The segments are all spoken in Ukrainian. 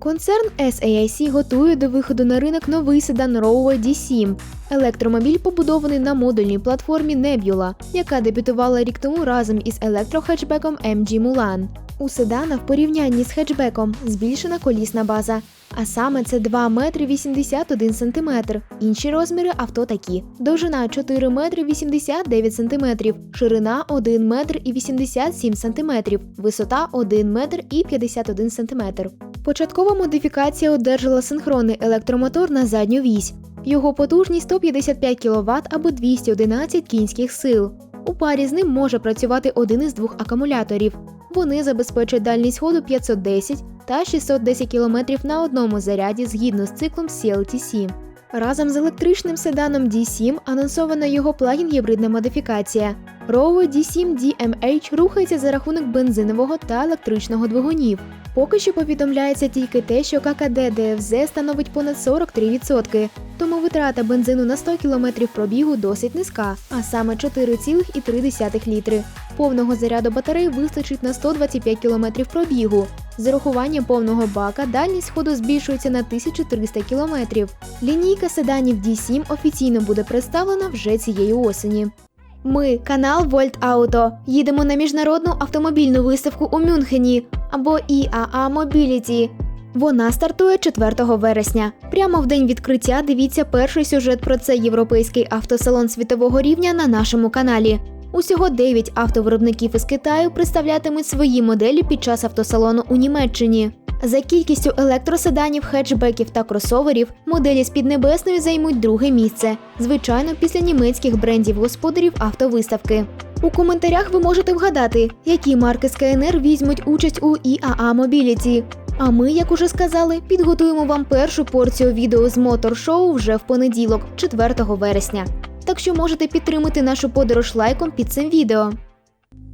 Концерн SAIC готує до виходу на ринок новий седан Rowe D7. Електромобіль побудований на модульній платформі Nebula, яка дебютувала рік тому разом із електрохетчбеком MG Mulan. У седана в порівнянні з хетчбеком збільшена колісна база, а саме це 2 метри 81 сантиметр. Інші розміри авто такі: довжина 4 метри 89 сантиметрів, ширина 1 метр і 87 сантиметрів, висота 1 метр і 51 сантиметр. Початкова модифікація одержала синхронний електромотор на задню вісь. Його потужність 155 кВт або 211 кінських сил. У парі з ним може працювати один із двох акумуляторів. Вони забезпечують дальність ходу 510 та 610 км на одному заряді згідно з циклом CLTC. Разом з електричним седаном D7 анонсована його плагін-гібридна модифікація. Rowe D7 DMH рухається за рахунок бензинового та електричного двигунів. Поки що повідомляється тільки те, що ККД ДФЗ становить понад 43%, тому витрата бензину на 100 км пробігу досить низька, а саме 4,3 літри. Повного заряду батареї вистачить на 125 км пробігу. З урахуванням повного бака дальність ходу збільшується на 1300 км. Лінійка седанів D7 офіційно буде представлена вже цієї осені. Ми, канал Volt Auto, їдемо на міжнародну автомобільну виставку у Мюнхені або IAA Mobility. Вона стартує 4 вересня. Прямо в день відкриття дивіться перший сюжет про це європейський автосалон світового рівня на нашому каналі. Усього 9 автовиробників із Китаю представлятимуть свої моделі під час автосалону у Німеччині. За кількістю електроседанів, хетчбеків та кросоверів моделі з Піднебесної займуть друге місце, звичайно, після німецьких брендів господарів автовиставки. У коментарях ви можете вгадати, які марки з КНР візьмуть участь у IAA Mobility. А ми, як уже сказали, підготуємо вам першу порцію відео з мотор-шоу вже в понеділок, 4 вересня. Так що можете підтримати нашу подорож лайком під цим відео.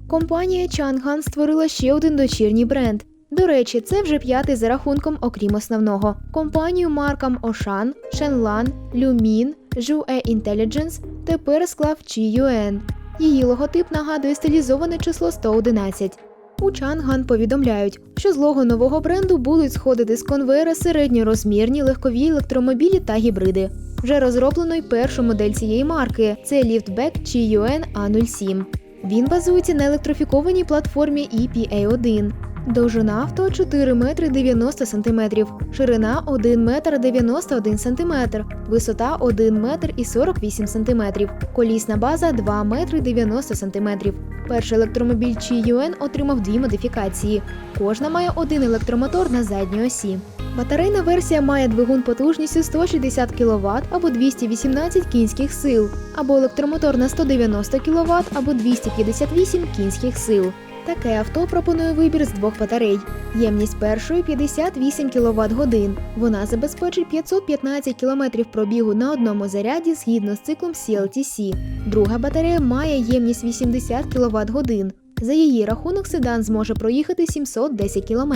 Компанія Chang'an створила ще один дочірній бренд. До речі, це вже п'ятий за рахунком, окрім основного. Компанію маркам Ocean, Shenlan, Lumin, Zhue Intelligence тепер склав Chi Yuan. Її логотип нагадує стилізоване число 111. У Chang'an повідомляють, що з лого нового бренду будуть сходити з конвейера середньорозмірні легкові електромобілі та гібриди. Вже розроблено й першу модель цієї марки це ліфтбек Chi Yuan A07. Він базується на електрофікованій платформі EPA-1. Довжина авто 4 метри 90 сантиметрів, ширина 1 метр 91 сантиметр, висота 1 метр і 48 сантиметрів, колісна база 2 метри 90 сантиметрів. Перший електромобіль Yuan отримав дві модифікації. Кожна має один електромотор на задній осі. Батарейна версія має двигун потужністю 160 кВт або 218 кінських сил, або електромотор на 190 кВт або 258 кінських сил. Таке авто пропонує вибір з двох батарей. Ємність першої 58 кВт годин. Вона забезпечить 515 км пробігу на одному заряді згідно з циклом CLTC. Друга батарея має ємність 80 кВт годин. За її рахунок седан зможе проїхати 710 км.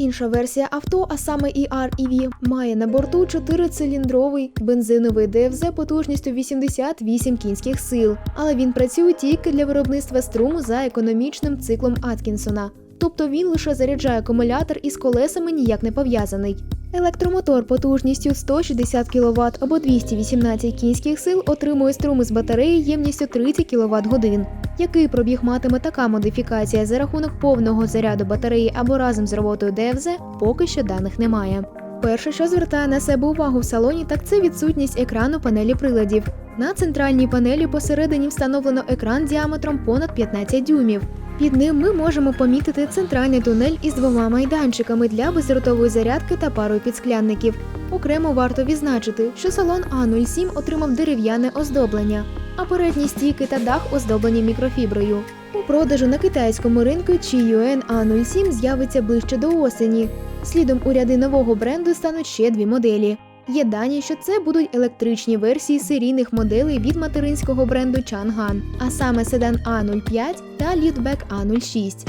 Інша версія авто, а саме ER-EV, має на борту 4-циліндровий бензиновий ДФЗ потужністю 88 кінських сил, але він працює тільки для виробництва струму за економічним циклом Аткінсона. Тобто він лише заряджає акумулятор із колесами ніяк не пов'язаний. Електромотор потужністю 160 кВт або 218 кінських сил отримує струм із батареї ємністю 30 кВт годин. Який пробіг матиме така модифікація за рахунок повного заряду батареї або разом з роботою ДФЗ, поки що даних немає. Перше, що звертає на себе увагу в салоні, так це відсутність екрану панелі приладів. На центральній панелі посередині встановлено екран діаметром понад 15 дюймів. Під ним ми можемо помітити центральний тунель із двома майданчиками для бездротової зарядки та парою підсклянників. Окремо варто відзначити, що салон А07 отримав дерев'яне оздоблення, а передні стійки та дах оздоблені мікрофіброю. У продажу на китайському ринку Yuan A07 з'явиться ближче до осені. Слідом у ряди нового бренду стануть ще дві моделі: Є дані, що це будуть електричні версії серійних моделей від материнського бренду Chang'an, а саме седан А05 та літбек А06.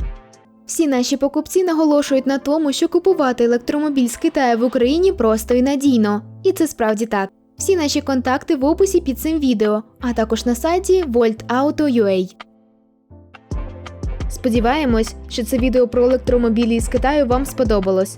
Всі наші покупці наголошують на тому, що купувати електромобіль з Китаю в Україні просто і надійно. І це справді так. Всі наші контакти в описі під цим відео, а також на сайті voltauto.ua. Сподіваємось, що це відео про електромобілі з Китаю вам сподобалось.